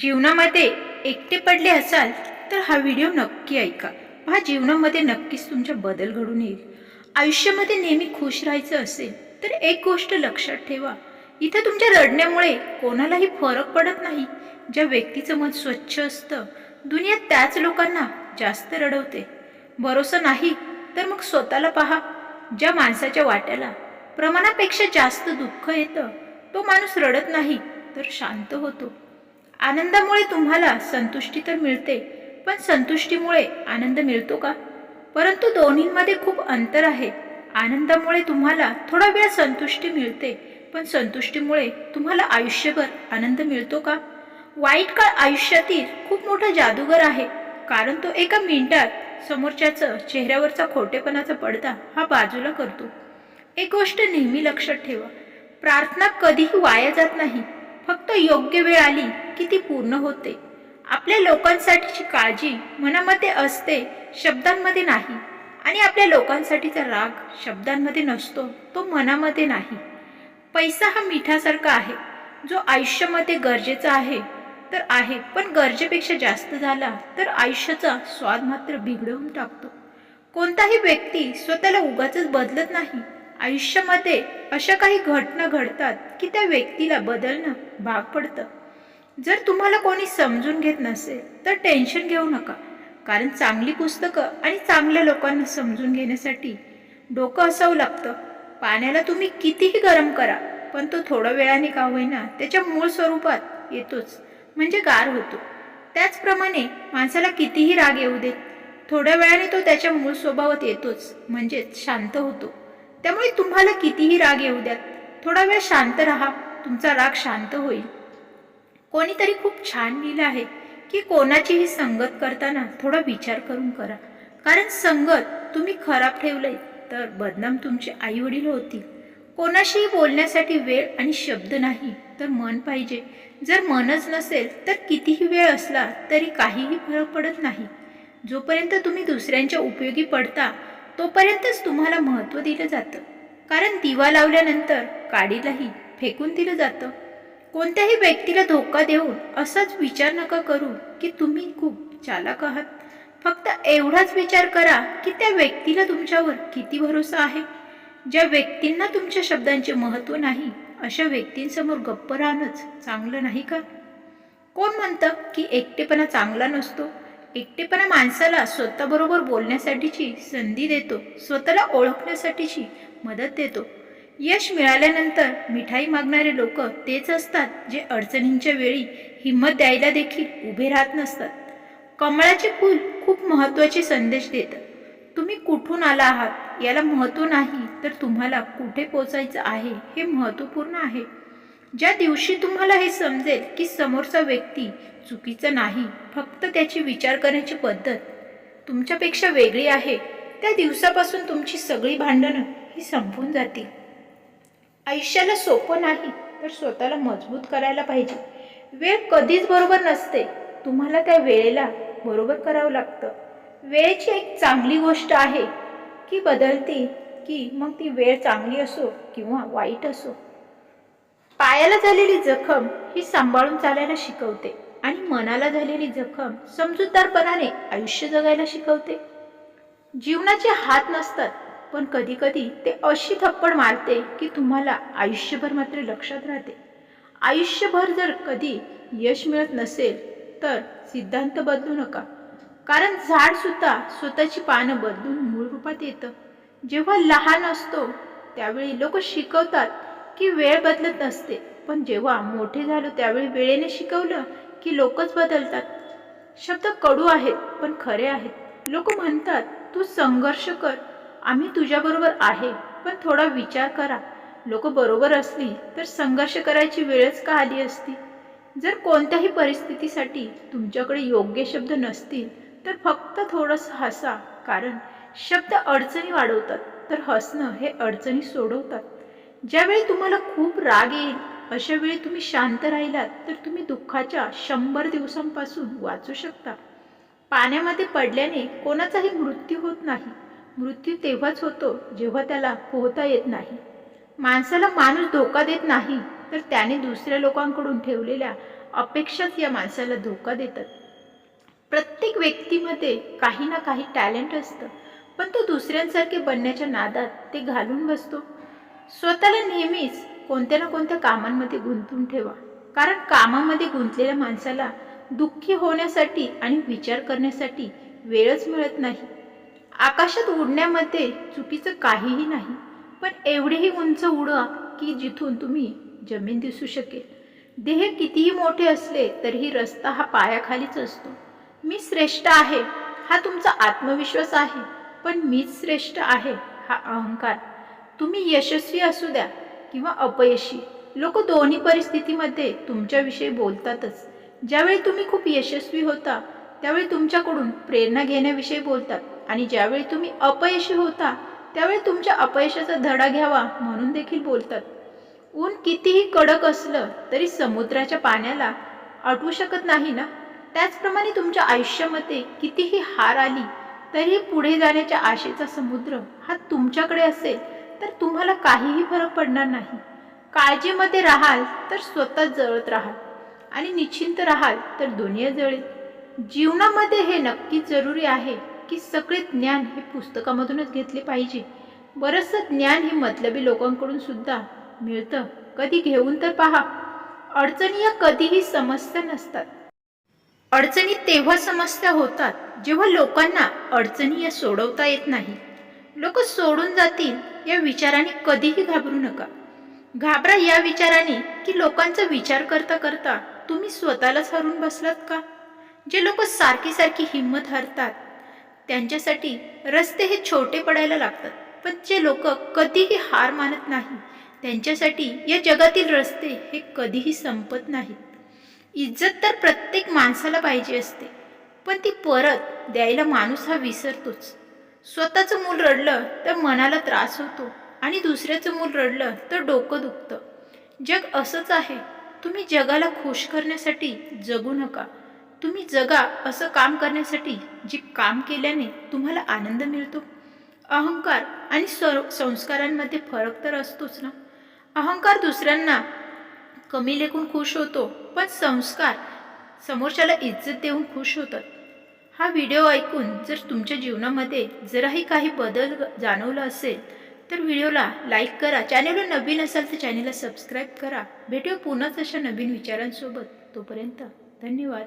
जीवनामध्ये एकटे पडले असाल तर हा व्हिडिओ नक्की ऐका. हा जीवनामध्ये नक्कीच तुमच्या बदल घडून येईल. आयुष्यामध्ये नेहमी खुश राहायचं असेल तर एक गोष्ट लक्षात ठेवा. इथं तुमच्या रडण्यामुळे कोणालाही फरक पडत नाही. ज्या व्यक्तीचं मन स्वच्छ असतं दुनिया त्याच लोकांना जास्त रडवते. भरोसा नाही तर मग स्वतःला पहा. ज्या माणसाच्या वाट्याला प्रमाणापेक्षा जास्त दुःख येतं तो माणूस रडत नाही तर शांत होतो. आनंदामुळे तुम्हाला संतुष्टी तर मिळते पण संतुष्टीमुळे आनंद मिळतो का? परंतु दोन्हीमध्ये खूप अंतर आहे. आनंदामुळे तुम्हाला थोडा वेळ संतुष्टी मिळते पण संतुष्टीमुळे तुम्हाला आयुष्यभर आनंद मिळतो का? वाईट काळ आयुष्यातील खूप मोठा जादूगर आहे कारण तो एका मिनिटात समोरच्याचं चेहऱ्यावरचा खोटेपणाचा पडदा हा बाजूला करतो. एक गोष्ट नेहमी लक्षात ठेवा प्रार्थना कधीही वाया जात नाही फक्त योग्य वेळ आली की ती पूर्ण होते. आपल्या लोकांसाठीची काळजी मनामध्ये असते शब्दांमध्ये नाही. आणि आपल्या लोकांसाठीचा राग शब्दांमध्ये नसतो तो मनामध्ये नाही. पैसा हा मिठासारखा आहे. जो आयुष्यामध्ये गरजेचा आहे तर आहे. पण गरजेपेक्षा जास्त झाला तर आयुष्याचा स्वाद मात्र बिघडवून टाकतो. कोणताही व्यक्ती स्वतःला उगाच बदलत नाही. आयुष्यामध्ये अशा काही घटना घडतात की त्या व्यक्तीला बदलणं भाग पडतं. जर तुम्हाला कोणी समजून घेत नसेल तर टेन्शन घेऊ नका. कारण चांगली पुस्तकं आणि चांगल्या लोकांना समजून घेण्यासाठी डोकं असावं लागतं. पाण्याला तुम्ही कितीही गरम करा पण तो थोड्या वेळाने का होईना त्याच्या मूळ स्वरूपात येतोच म्हणजे गार होतो. त्याचप्रमाणे माणसाला कितीही राग येऊ देत थोड्या वेळाने तो त्याच्या मूळ स्वभावात येतोच म्हणजेच शांत होतो. त्यामुळे तुम्हाला कितीही राग येऊ द्यात. थोडा वेळ शांत राहा. तुमचा राग शांत होईल. कोणीतरी खूप छान लिहिलं आहे की कोणाचीही संगत करताना थोडा विचार करून करा. कारण संगत तुम्ही खराब ठेवलंय तर बदनाम तुमचे आई वडील होतील. कोणाशीही बोलण्यासाठी वेळ आणि शब्द नाही तर मन पाहिजे. जर मनच नसेल तर कितीही वेळ असला तरी काहीही फरक पडत नाही. जोपर्यंत तुम्ही दुसऱ्यांच्या उपयोगी पडता तोपर्यंतच तुम्हाला महत्त्व दिलं जातं. कारण दिवा लावल्यानंतर काडीलाही फेकून दिलं जातं. कोणत्याही व्यक्तीला धोका देऊन असाच विचार नका करू की तुम्ही खूप चालक आहात. फक्त एवढाच विचार करा की त्या व्यक्तीला तुमच्यावर किती भरोसा आहे. ज्या व्यक्तींना तुमच्या शब्दांचे महत्त्व नाही अशा व्यक्तींसमोर गप्प राहणंच चांगलं नाही का? कोण म्हणतं की एकटेपणा चांगला नसतो? एकटेपणा माणसाला स्वतःबरोबर बोलण्यासाठीची संधी देतो स्वतःला ओळखण्यासाठीची मदत देतो. यश मिळाल्यानंतर मिठाई मागणारे लोक तेच असतात जे अडचणींच्या वेळी हिंमत द्यायला देखील उभे राहत नसतात. कमळाचे फूल खूप महत्त्वाचे संदेश देतात तुम्ही कुठून आला आहात? याला महत्त्व नाही तर तुम्हाला कुठे पोचायचं आहे हे महत्त्वपूर्ण आहे. ज्या दिवशी तुम्हाला हे समजेल की समोरचा व्यक्ती चुकीचा नाही फक्त त्याची विचार करण्याची पद्धत तुमच्यापेक्षा वेगळी आहे त्या दिवसापासून तुमची सगळी भांडणं ही संपून जातील. आयुष्याला सोपं नाही तर स्वतःला मजबूत करायला पाहिजे. वेळ कधीच बरोबर नसते तुम्हाला त्या वेळेला बरोबर करावं लागतं. वेळेची एक चांगली गोष्ट आहे की बदलते की मग ती वेळ चांगली असो किंवा वाईट असो. पायाला झालेली जखम ही सांभाळून चालायला शिकवते आणि मनाला झालेली जखम समजूतदारपणाने आयुष्य जगायला शिकवते. जीवनाचे हात नसतात पण कधी कधी ते अशी थप्पड मारते की तुम्हाला आयुष्यभर मात्र लक्षात राहते. आयुष्यभर जर कधी यश मिळत नसेल तर सिद्धांत बदलू नका. कारण झाड सुद्धा स्वतःची पानं बदलून मूळ रूपात येतं. जेव्हा लहान असतो त्यावेळी लोक शिकवतात की वेळ बदलत नसते पण जेव्हा मोठे झालो त्यावेळी वेळेने शिकवलं की लोकच बदलतात. शब्द कडू आहेत पण खरे आहेत. लोक म्हणतात तू संघर्ष कर. आम्ही तुझ्याबरोबर आहे पण थोडा विचार करा. लोक बरोबर असली तर संघर्ष करायची वेळच का आली असती? जर कोणत्याही परिस्थितीसाठी तुमच्याकडे योग्य शब्द नसतील तर फक्त थोडंसं हसा. कारण शब्द अडचणी वाढवतात तर हसणं हे अडचणी सोडवतात. ज्यावेळी तुम्हाला खूप राग येईल अशा वेळी तुम्ही शांत राहिलात तर तुम्ही दुःखाच्या शंभर दिवसांपासून वाचू शकता. पाण्यामध्ये पडल्याने कोणाचाही मृत्यू होत नाही. मृत्यू तेव्हाच होतो जेव्हा त्याला पोहता येत नाही. माणसाला माणूस धोका देत नाही तर त्याने दुसऱ्या लोकांकडून ठेवलेल्या अपेक्षाच या माणसाला धोका देतात. प्रत्येक व्यक्तीमध्ये काही ना काही टॅलेंट असतं पण तो दुसऱ्यांसारखे बनण्याच्या नादात ते घालून बसतो. स्वतःला नेहमीच कोणत्या ना कोणत्या कामांमध्ये गुंतून ठेवा. कारण कामामध्ये गुंतलेल्या माणसाला दुःखी होण्यासाठी आणि विचार करण्यासाठी वेळच मिळत नाही. आकाशात उडण्यामध्ये चुकीचं काहीही नाही पण एवढेही उंच उडा की जिथून तुम्ही जमीन दिसू शकेल. देह कितीही मोठे असले तरीही रस्ता हा पायाखालीच असतो. मी श्रेष्ठ आहे हा तुमचा आत्मविश्वास आहे पण मीच श्रेष्ठ आहे हा अहंकार. तुम्ही यशस्वी असू द्या किंवा अपयशी. लोक दोन्ही परिस्थितीमध्ये तुमच्याविषयी बोलतातच. ज्यावेळी तुम्ही खूप यशस्वी होता त्यावेळी तुमच्याकडून प्रेरणा घेण्याविषयी बोलतात. आणि ज्यावेळी तुम्ही अपयशी होता त्यावेळी तुमच्या अपयशाचा धडा घ्यावा म्हणून देखील बोलतात. ऊन कितीही कडक असलं तरी समुद्राच्या पाण्याला अटवू शकत नाही ना? त्याचप्रमाणे तुमच्या आयुष्यामध्ये कितीही हार आली तरी पुढे जाण्याच्या आशेचा समुद्र हा तुमच्याकडे असेल. तर तुम्हाला काहीही फरक पडणार नाही. काळजीमध्ये राहाल तर स्वतः जळत राहाल. आणि निश्चिंत राहाल तर दुनिया जळेल. जीवनामध्ये हे नक्की जरुरी आहे की सगळे ज्ञान हे पुस्तकामधूनच घेतले पाहिजे. बरंचसं ज्ञान हे मतलबी लोकांकडून सुद्धा मिळतं. कधी घेऊन तर पहा. अडचणी या कधीही समस्या नसतात. अडचणी तेव्हा समस्या होतात जेव्हा लोकांना अडचणी या सोडवता येत नाही. लोक सोडून जातील या विचाराने कधीही घाबरू नका. घाबरा या विचाराने की लोकांचा विचार करता करता तुम्ही स्वतःलाच हरून बसलात का? जे लोक सारखी सारखी हिंमत हरतात त्यांच्यासाठी रस्ते हे छोटे पडायला लागतात. पण जे लोक कधीही हार मानत नाही त्यांच्यासाठी या जगातील रस्ते हे कधीही संपत नाहीत. इज्जत तर प्रत्येक माणसाला पाहिजे असते पण ती परत द्यायला माणूस हा विसरतोच. स्वतःचं मूल रडलं तर मनाला त्रास होतो आणि दुसऱ्याचं मूल रडलं तर डोकं दुखतं. जग असंच आहे. तुम्ही जगाला खुश करण्यासाठी जगू नका. तुम्ही जगा असं काम करण्यासाठी जे काम केल्याने तुम्हाला आनंद मिळतो. अहंकार आणि सर संस्कारांमध्ये फरक तर असतोच ना? अहंकार दुसऱ्यांना कमी लेखून खुश होतो पण संस्कार समोरच्याला इज्जत देऊन खुश होतात. हा व्हिडिओ ऐकून जर तुमच्या जीवनामध्ये जराही काही बदल जाणवला असेल तर व्हिडिओला लाईक करा. चॅनलवर नवीन असाल तर चॅनलला सबस्क्राईब करा. भेटूया पुन्हाच अशा नवीन विचारांसोबत. तोपर्यंत धन्यवाद.